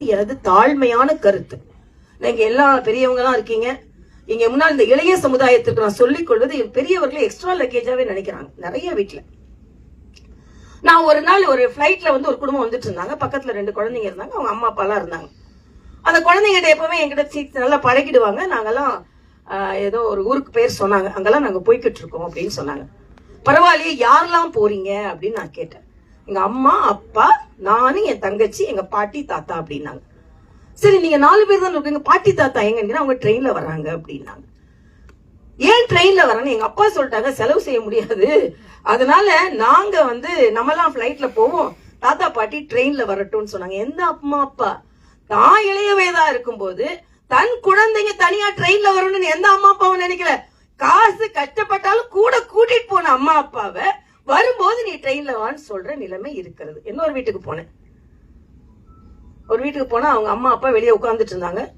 எனது தாழ்மையான கருத்து. நீங்க எல்லா பெரியவங்க தான் இருக்கீங்க. இங்க முன்னால் இந்த இளைய சமுதாயத்திற்கு நான் சொல்லிக் கொள்வது பெரியவர்களை எக்ஸ்ட்ரா லக்கேஜாவே நினைக்கிறாங்க. நிறைய வீட்ல. நான் ஒரு நாள் ஒரு ஃபிளைட்ல வந்து ஒரு குடும்பம் வந்துட்டு இருந்தாங்க. பக்கத்துல ரெண்டு குழந்தைங்க இருந்தாங்க. அவங்க அம்மா அப்பா எல்லாம் இருந்தாங்க. அந்த குழந்தைங்கிட்ட எப்பவுமே என்கிட்ட சீட் நல்லா பழகிடுவாங்க. நாங்கெல்லாம் ஆஹ், ஏதோ ஒரு ஊருக்கு பேர் சொன்னாங்க. அங்கெல்லாம் நாங்க போய்கிட்டு இருக்கோம் அப்படின்னு சொன்னாங்க. பரவாயில்லையே யாரெல்லாம் போறீங்க அப்படின்னு நான் கேட்டேன். எங்க அம்மா அப்பா நானு என் தங்கச்சி எங்க பாட்டி தாத்தா அப்படின்னாங்க. சரி நீங்க நாலு பேர் தான் இருக்கீங்க பாட்டி தாத்தா எங்க அவங்க ட்ரெயின்ல வராங்க அப்படின்னாங்க. ஏன் ட்ரெயின்ல வரணும் எங்க அப்பா சொல்லிட்டாங்க செலவு செய்ய முடியாது. அதனால நாங்க வந்து நம்மலாம் ஃபிளைட்ல போவோம். தாத்தா பாட்டி ட்ரெயின்ல வரட்டும்னு சொன்னாங்க. எந்த அம்மா அப்பா? தான் இளைய வயதா இருக்கும்போது தன் குழந்தைங்க தனியா ட்ரெயின்ல வரணும்னு எந்த அம்மா அப்பாவும் நினைக்கல. காசு கஷ்டப்பட்டாலும் கூட கூட்டிட்டு போன அம்மா அப்பாவை வரும்போது நீ ட்ரெயின்ல வான்னு சொல்ற நிலைமை இருக்கிறது. இன்னொரு வீட்டுக்கு போனேன். ஒரு வீட்டுக்கு போனா அவங்க அம்மா அப்பா வெளியே உட்காந்துட்டு இருந்தாங்க.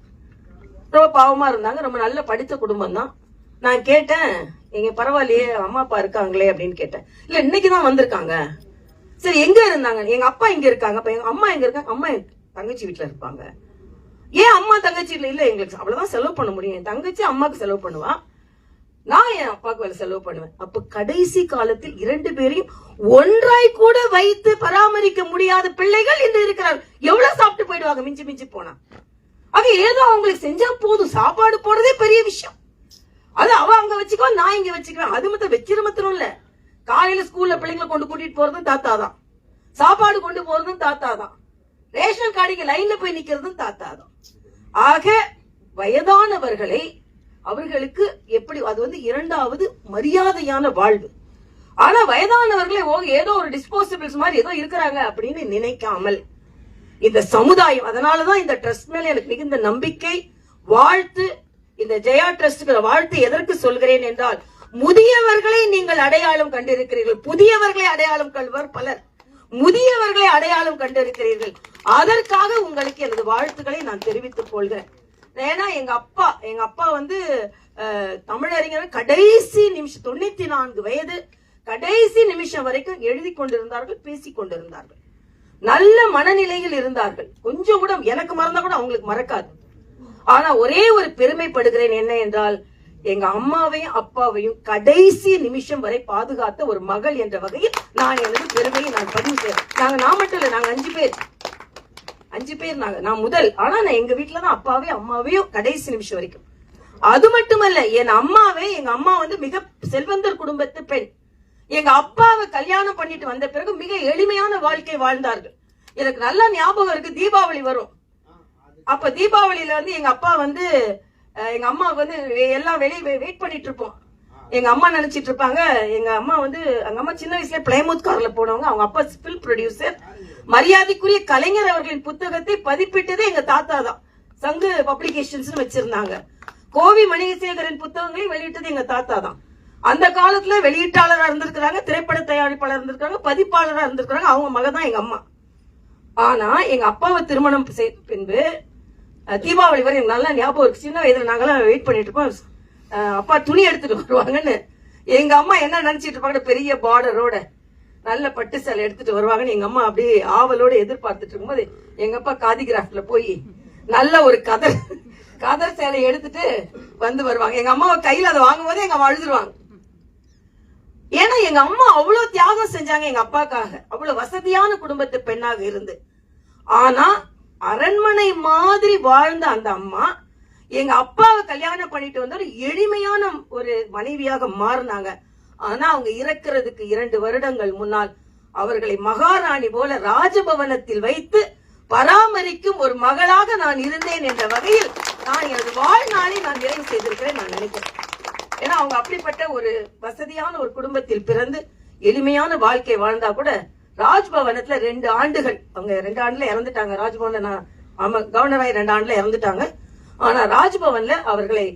ரொம்ப பாவமா இருந்தாங்க. ரொம்ப நல்ல படித்த குடும்பம் தான். நான் கேட்டேன் எங்க பரவாயில்லையே அம்மா அப்பா இருக்காங்களே? அப்படின்னு கேட்டேன். இல்ல இன்னைக்கு தான் வந்திருக்காங்க. சரி எங்க இருந்தாங்க? எங்க அப்பா இங்க இருக்காங்க. அப்ப எங்க அம்மா எங்க இருக்காங்க அம்மா என் தங்கச்சி வீட்டுல இருப்பாங்க. ஏன் அம்மா தங்கச்சி இல்ல? இல்ல எங்களுக்கு அவ்வளவுதான் செலவு பண்ண முடியும். என் தங்கச்சி அம்மாக்கு செலவு பண்ணுவான் நான் என் அப்பாவுக்கு வேலை செலவு பண்ணுவேன். அப்ப கடைசி காலத்தில் இரண்டு பேரையும் ஒன்றாய் கூட வைத்து பராமரிக்க முடியாத பிள்ளைகள் இன்று இருக்கிறார்கள். எவ்வளவு சாப்பிட்டு போயிடுவாங்க? மிஞ்சி மிஞ்சி போனா. அது ஏதோ அவங்களுக்கு செஞ்சா போதும். சாப்பாடு போடுறதே பெரிய விஷயம். அது அவ அங்க வச்சுக்கோ நான் இங்க வச்சுக்குவேன். அது மட்டும் வச்சிரு மாத்திரம் இல்ல. காலையில ஸ்கூல்ல பிள்ளைங்களை கொண்டு கூட்டிட்டு போறதும் தாத்தா தான் சாப்பாடு கொண்டு போறதும் தாத்தா தான் ரேஷன் கார்டுக்கு லைன்ல போய் நிக்கிறதும் தாத்தா தான் ஆக வயதானவர்களை அவர்களுக்கு எப்படி அது வந்து இரண்டாவது மரியாதையான வாழ்வு. ஆனா வயதானவர்களே ஓ ஏதோ ஒரு டிஸ்போசபிள்ஸ் மாதிரி ஏதோ இருக்கிறாங்க அப்படின்னு நினைக்காமல் இந்த சமுதாயம் அதனாலதான் இந்த ட்ரஸ்ட் மேல எனக்கு மிகுந்த நம்பிக்கை வாழ்த்து இந்த ஜெயா ட்ரஸ்ட் வாழ்த்து எதற்கு சொல்கிறேன் என்றால் முதியவர்களை நீங்கள் அடையாளம் கண்டிருக்கிறீர்கள். புதியவர்களை அடையாளம் கள்வர் பலர். முதியவர்களை அடையாளம் கண்டிருக்கிறீர்கள். அதற்காக உங்களுக்கு எனது வாழ்த்துக்களை நான் தெரிவித்துக் கொள்கிறேன். ஏன்னா எங்க அப்பா எங்க அப்பா வந்து தமிழறிஞர் கடைசி நிமிஷம் தொண்ணூத்தி நான்கு வயது கடைசி நிமிஷம் வரைக்கும் எழுதி கொண்டிருந்தார்கள் பேசி கொண்டிருந்தார்கள். நல்ல மனநிலையில் இருந்தார்கள். கொஞ்சம் கூட எனக்கு மறந்தா கூட அவங்களுக்கு மறக்காது. ஆனா ஒரே ஒரு பெருமைப்படுகிறேன் என்ன என்றால் எங்க அம்மாவையும் அப்பாவையும் கடைசி நிமிஷம் வரை பாதுகாத்த ஒரு மகள் என்ற வகையில் நான் எனது பெருமையை நான் பதிவு செய்றேன். நாங்க நான் மட்டும் இல்லை நாங்க அஞ்சு பேர். அஞ்சு பேர் நாங்க நான் முதல். ஆனா நான் எங்க வீட்டுலதான் தான் அம்மாவையும் கடைசி நிமிஷம் வரைக்கும். அது மட்டுமல்ல என் அம்மாவே எங்க அம்மா வந்து மிக செல்வந்தர் குடும்பத்து பெண். எங்க அப்பாவை கல்யாணம் பண்ணிட்டு வந்த பிறகு மிக எளிமையான வாழ்க்கை வாழ்ந்தார்கள். எனக்கு நல்ல ஞாபகம் இருக்கு தீபாவளி வரும். அப்ப தீபாவளியில வந்து எங்க அப்பா வந்து எங்க அம்மாவுக்கு வந்து எல்லாம் வெளியே வெயிட் பண்ணிட்டு இருப்போம். எங்க அம்மா நினைச்சிட்டு இருப்பாங்க எங்க அம்மா வந்து எங்க அம்மா சின்ன வயசுல பிளைமூத் கார்ல போனவங்க. அவங்க அப்பா ஃபில் ப்ரொடியூசர் மரியாதைக்குரிய கலைஞர் அவர்களின் புத்தகத்தை பதிப்பிட்டதே எங்க தாத்தா தான். சங்கு பப்ளிகேஷன்ஸ் வச்சிருந்தாங்க. கோவி மணிகசேகரின் புத்தகங்களை வெளியிட்டது எங்க தாத்தா தான். அந்த காலத்துல வெளியீட்டாளரா இருந்திருக்கிறாங்க திரைப்பட தயாரிப்பாளர் இருந்திருக்காங்க பதிப்பாளரா இருந்திருக்கிறாங்க அவங்க மக தான் எங்க அம்மா. ஆனா எங்க அப்பாவை திருமணம் செய்த பின்பு தீபாவளி வரை எனக்கு நல்லா ஞாபகம் இருக்கு. சின்ன வயதுல நாங்களாம் வெயிட் பண்ணிட்டு இருப்போம். அப்பா துணி எடுத்துட்டு வருவாங்கன்னு. எங்க அம்மா என்ன நினைச்சிட்டு இருப்பாங்க பெரிய பார்டரோட நல்ல பட்டு சேலை எடுத்துட்டு வருவாங்கன்னு எங்க அம்மா அப்படியே ஆவலோட எதிர்பார்த்துட்டு இருக்கும்போது எங்க அப்பா காதி கிராஃப்ட்ல போய் நல்ல ஒரு கதர் கதர் சேலை எடுத்துட்டு வந்து வருவாங்க. எங்க அம்மாவை கையில அதை வாங்கும் போதே எங்க அம்மா அழுதுருவாங்க. ஏன்னா எங்க அம்மா அவ்வளவு தியாகம் செஞ்சாங்க எங்க அப்பாக்காக. அவ்வளவு வசதியான குடும்பத்து பெண்ணாக இருந்து. ஆனா அரண்மனை மாதிரி வாழ்ந்த அந்த அம்மா எங்க அப்பாவை கல்யாணம் பண்ணிட்டு வந்த ஒரு எளிமையான ஒரு மனைவியாக மாறினாங்க. ஆனா அவங்க இறக்கிறதுக்கு இரண்டு வருடங்கள் முன்னால் அவர்களை மகாராணி போல ராஜபவனத்தில் வைத்து பராமரிக்கும் ஒரு மகளாக நான் இருந்தேன் என்ற வகையில் நான் எனது வாழ்நாளை நான் நிறைவு செய்திருக்கிறேன் நான் நினைக்கிறேன். ஏன்னா அவங்க அப்படிப்பட்ட ஒரு வசதியான ஒரு குடும்பத்தில் பிறந்து எளிமையான வாழ்க்கை வாழ்ந்தா கூட ராஜ்பவனத்துல ரெண்டு ஆண்டுகள் அவங்க ரெண்டு ஆண்டுல இறந்துட்டாங்க. ராஜ்பவன்ல நான் ஆமா கவர்னராய் ரெண்டு ஆண்டுல இறந்துட்டாங்க. ஆனா ராஜ்பவன்ல அவர்களை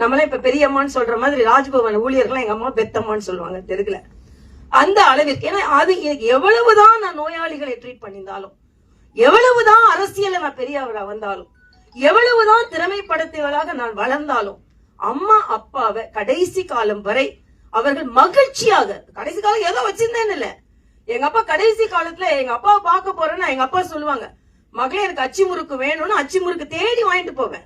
நம்மளாம் இப்ப பெரியம்மான்னு சொல்ற மாதிரி ராஜ்பவன் ஊழியர்கள் எங்க அம்மா பெத்தம்மான்னு சொல்லுவாங்க. தெருக்குல அந்த அளவிற்கு ஏன்னா அது எனக்கு எவ்வளவுதான் நான் நோயாளிகளை ட்ரீட் பண்ணியிருந்தாலும் எவ்வளவுதான் அரசியல நான் பெரியவரா வந்தாலும் எவ்வளவுதான் திறமைப்படுத்தியவளாக நான் வளர்ந்தாலும் அம்மா அப்பாவை கடைசி காலம் வரை அவர்கள் மகிழ்ச்சியாக கடைசி காலம் ஏதோ வச்சிருந்தேன்னு இல்ல. எங்க அப்பா கடைசி காலத்துல எங்க அப்பாவை பார்க்க போறேன்னா எங்க அப்பா சொல்லுவாங்க. மகளே எனக்கு அச்சு முறுக்கு வேணும்னு அச்சு முறுக்கு தேடி வாங்கிட்டு போவேன்.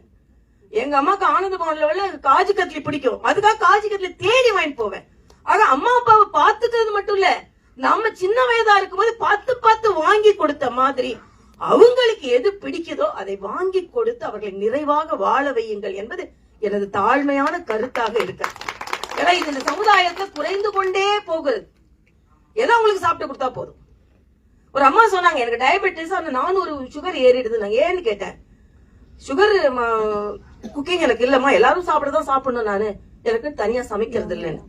எங்க அம்மாக்கு ஆனந்த பவன்ல உள்ள காஜு கத்லி பிடிக்கும். அதுக்காக காஜு கத்லி தேடி வாங்கிட்டு போவேன். ஆக அம்மா அப்பாவை பாத்துக்கிறது மட்டும் இல்ல நம்ம சின்ன வயதா இருக்கும்போது பார்த்து பார்த்து வாங்கி கொடுத்த மாதிரி அவங்களுக்கு எது பிடிக்குதோ அதை வாங்கி கொடுத்து அவர்களை நிறைவாக வாழ வையுங்கள் என்பது எனது தாழ்மையான கருத்தாக இருக்கு ஏன்னா இது இந்த சமுதாயத்துல குறைந்து கொண்டே போகுது. ஏதோ அவங்களுக்கு சாப்பிட்டு கொடுத்தா போதும். ஒரு அம்மா சொன்னாங்க எனக்கு டயபெட்டிஸ் அந்த நானூறு சுகர் ஏறிடுது நான் ஏன்னு கேட்டேன். சுகர் குக்கிங் எனக்கு இல்லம்மா எல்லாரும் சாப்பிடதான் சாப்பிடணும் நானு. எனக்கு தனியா சமைக்கிறது இல்லைன்னு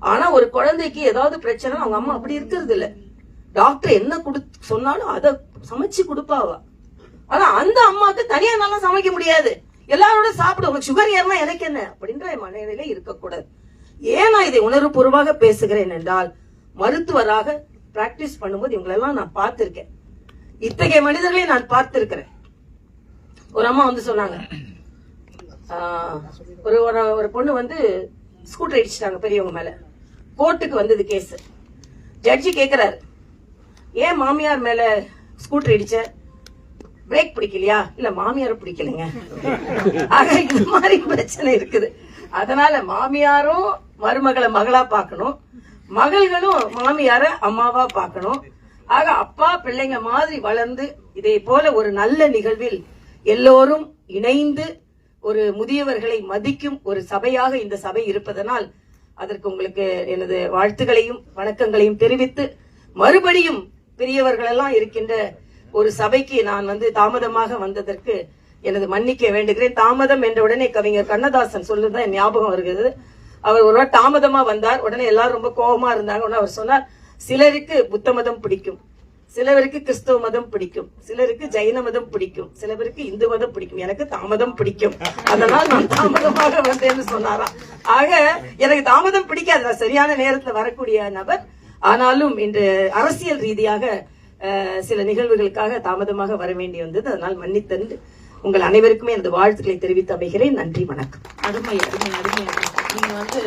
ஆனா ஒரு குழந்தைக்கு ஏதாவது பிரச்சனை அவங்க அம்மா அப்படி இருக்கிறது இல்ல டாக்டர் என்ன குடு சொன்னாலும் அத சமைச்சு கொடுப்பாவா? ஆனா அந்த அம்மாக்கு தனியா நல்லா சமைக்க முடியாது. எல்லாரோட சாப்பிட உங்களுக்கு சுகர் ஏறினா எனக்கு என்ன? அப்படின்ற மனநிலையில இருக்கக்கூடாது. ஏன் நான் இதை உணர்வுபூர்வமாக பேசுகிறேன் என்றால் மருத்துவராக பிராக்டிஸ் பண்ணும்போது இவங்களெல்லாம் நான் பார்த்திருக்கேன். இத்தகைய மனிதர்களை நான் பார்த்திருக்கிறேன். ஒரு அம்மா வந்து சொன்னாங்க ஒரு ஒரு- பொண்ணு வந்து ஸ்கூட்டர் அடிச்சிட்டாங்க பெரியவங்க மேல. கோர்ட்டுக்கு வந்தது கேஸ் ஜட்ஜி கேட்கிறாரு ஏன் மாமியார் மேல ஸ்கூட்டர் அடிச்ச பிரேக் பிடிக்கலையா? இல்ல மாமியார பிடிக்கலைங்க? ஆக இது மாதிரி பிரச்சனை இருக்குது. அதனால மாமியாரும் மருமகளை மகளா பார்க்கணும். மகள்களும் மாமியார அம்மாவா பார்க்கணும். ஆக அப்பா பிள்ளைங்க மாதிரி வளர்ந்து இதே போல ஒரு நல்ல நிகழ்வில் எல்லோரும் இணைந்து ஒரு முதியவர்களை மதிக்கும் ஒரு சபையாக இந்த சபை இருப்பதனால் அதற்கு உங்களுக்கு எனது வாழ்த்துகளையும் வணக்கங்களையும் தெரிவித்து மறுபடியும் பெரியவர்களெல்லாம் இருக்கின்ற ஒரு சபைக்கு நான் வந்து தாமதமாக வந்ததற்கு எனது மன்னிக்க வேண்டுகிறேன். தாமதம் என்ற உடனே கவிஞர் கண்ணதாசன் சொல்லுதான் என் ஞாபகம் வருகிறது. அவர் ஒரு வாட்டி தாமதமா வந்தார். உடனே எல்லாரும் ரொம்ப கோபமா இருந்தாங்க. உடனே அவர் சொன்னார் சிலருக்கு புத்த மதம் பிடிக்கும். சிலருக்கு கிறிஸ்தவ மதம் பிடிக்கும். சிலருக்கு ஜெயின மதம் பிடிக்கும். சிலருக்கு இந்து மதம் பிடிக்கும். எனக்கு தாமதம் பிடிக்கும். அதனால் நான் தாமதமாக வந்தேன்னு சொன்னாராம். ஆக எனக்கு தாமதம் பிடிக்காது நான் சரியான நேரத்துல வரக்கூடிய நபர். ஆனாலும் இன்று அரசியல் ரீதியாக சில நிகழ்வுகளுக்காக தாமதமாக வர வேண்டி வந்தது. அதனால் மன்னித்தந்து உங்கள் அனைவருக்குமே எனது வாழ்த்துக்களை தெரிவித்து அமைகிறேன். நன்றி வணக்கம். அருமை அருமை அருமை. நீங்க வந்து